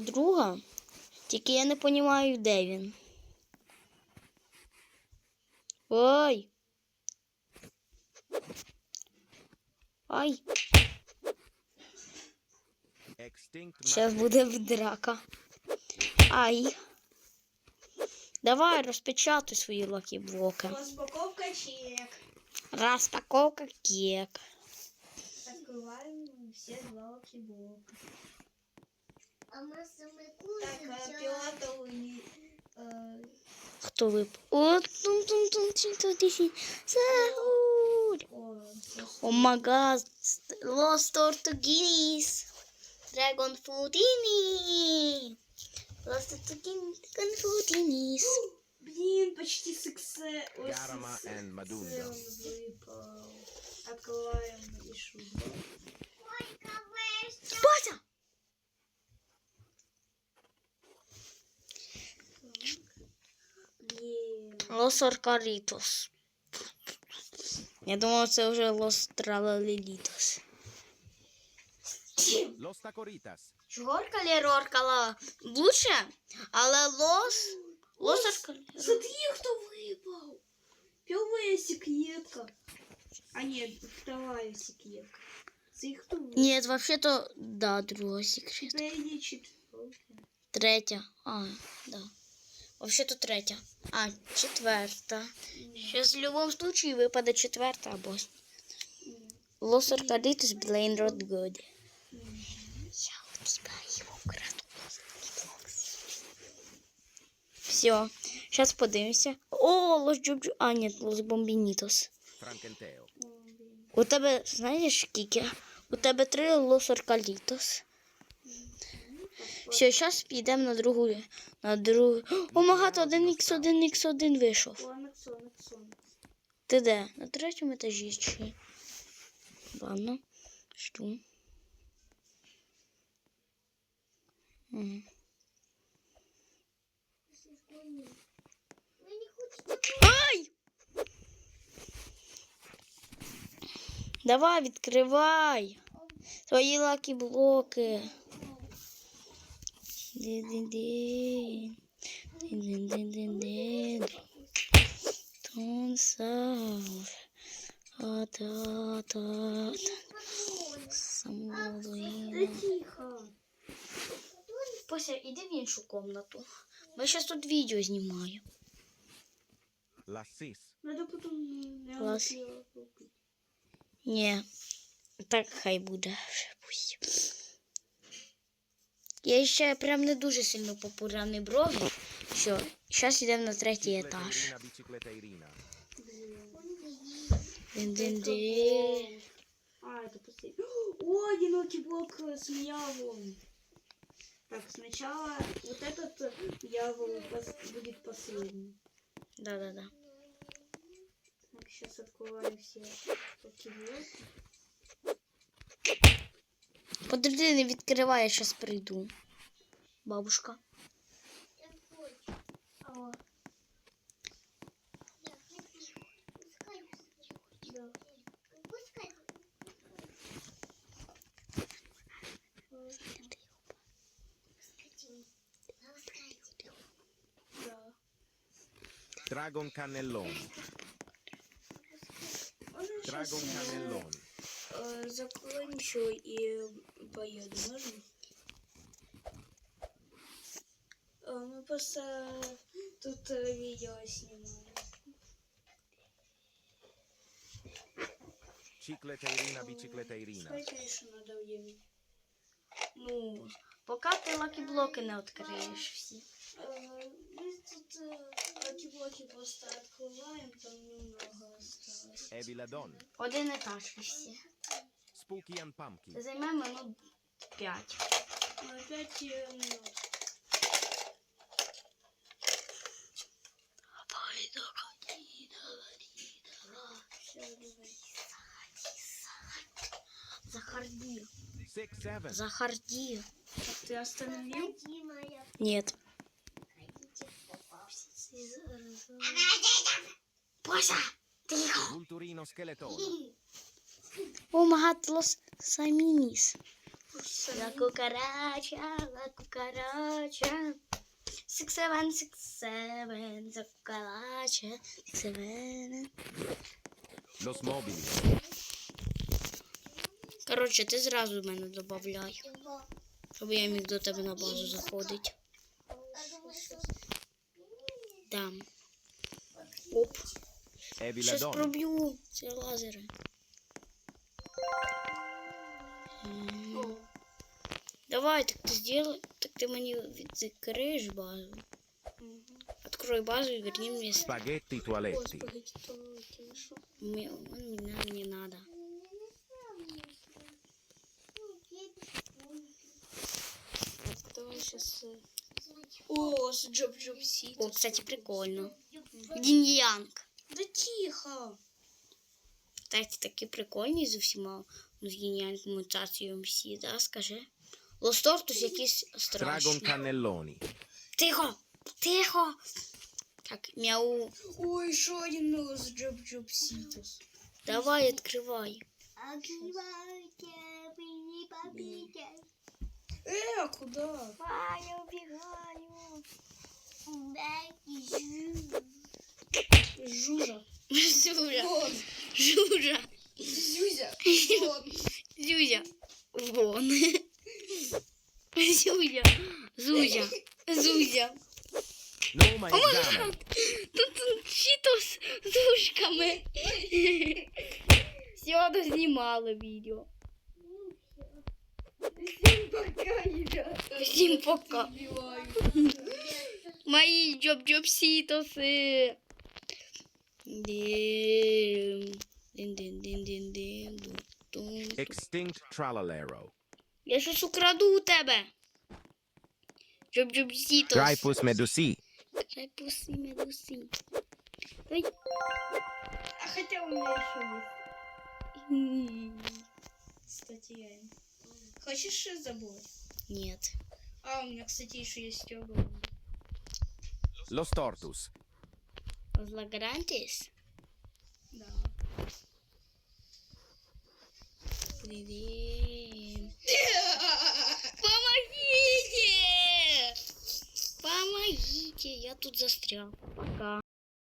друга, тільки я не розумію, де він. Ой. Ай, зараз буде драка. Ай. Давай розпечатуй свої лакі-блоки. Распаковка чек. Розпаковка кек. Открываем все два лакиблока. Хто випав? О, тум тум тум тум тум тисі. Сагуль. О май гад. Лос Тортугіс. Драгон Футіні. Лос Тортугін Драгон Футініс. Блин, почти сексе. Ярма и Мадунда. Открываем и. Лос Аркарітос. Я думав, це уже Лос Тралалілітос. Лос Такорітас. Чорка ліроркала лучше, але Лос... Лос Аркарітос. Смотри, хто випав. Первая секретка. А нет, вторая секретка. Нет, вообще-то, да, другая секрет. Третья, а, да. Вообще-то третя. А, четверта. Сейчас в любом случае випаде четверта або. Los Orcaditos Blaine Road Good. Я у тебя его украду. Все. Сейчас подивимося. О, Los Джуджу. А, нет, Los Бомбінітос. У тебе, знаєш, скільки? У тебе три Los Orcalitos. Все, зараз підемо на другу. На другу. О, магат, 1х1, х1 вийшов. Ланакс, ланакс, ланакс. Ти де? На третьому етажі чи? Ладно. Жду. Ай! Давай, відкривай. Свої лакі блоки. Ди-ди-ди. Ди-ди-ди-ди-ди. Тунсав. А-та-та-та. Да Самоліна. тихо. Пося, іди в іншу комнату. Ми зараз тут відео знімаємо. Las Cis. Надо потом... я Класс. хотела купить. Ні, так хай буде вже пусть. Я ще прям не дуже сильно популярний блогер. Що, зараз йдемо на третій етаж. Bicicletta Irina, bicicletta Irina. Дин-дин-дин. А, это последний. О, одинокий блок э, с миявом. Так, сначала вот этот э, миявол пос- будет последний. Да-да-да. Так, сейчас открываю все блоки. Подожди, не відкривай, я зараз прийду. Бабушка. Dragon Cannelloni. Dragon Cannelloni. э, закроем еще и поеду, можно? Э, мы просто тут э, видео снимаем. Cicletta Irina, bicicletta Irina. Сколько еще надо времени? Ну, поки ти лакі-блоки не відкриєш всі. Э, Мы тут э, блоки просто открываем, там немного осталось. Ebiladon. Один етаж всі. Spooky and Pumpkin. Це минут 5. Ну, 5 минут. Захарди. Захарди. Ты остановил? Нет. Поша! Тихо! Гунтурино. Scheletone. О, магат лос. La cucaracha, la cucaracha. Six, seven, six, seven, la cucaracha. Six, seven. Los mobili. Коротше, ти зразу мене додавай, щоб я міг до тебе на базу заходити. Дам. Оп. Щось проб'ю. Це лазери. М. Давай, так ти сделай, так ти мені відкриєш базу. Открой базу и верни мне с- Spaghetti toaletti. Господи, туалеті, ну що? мне, мне не надо. Давай сейчас... О, с Джоб Джоб Сити. О, кстати, прикольно. Діньянг. Да тихо. Кстати, такі прикольні з усіма ну, з геніальним мутацією всі, да, скажи. Лостортус якийсь Dragon страшний. cannelloni. Тихо! Тихо! Так, мяу. Ой, еще один мел с Джоб Джоб Ситус. Давай, відкривай. Э, а куда? Я убегаю. Жужа. Зюзя. Вон. Жужа. Зюзя. Вон. Зюзя. Вон. Зюзя. Зузя. Зузя. No my examen. Тут читос з ушками. Все, дознімали відео. Пока, ребята. Всім пока. Мої дин дин дин дин дун дун. Extinct tralalero. Я щось украду у тебе. Джоб-джоб-сітос. Dreyfus medusi. Трайпуси медуси. Ой. А хотя у меня еще есть статья. Хочешь э, забор? Нет. А, у меня, кстати, еще есть стёгла. Los tortus. Лагрантис. Да. Привет. Помогите! Помогите! Я тут застрял. Пока.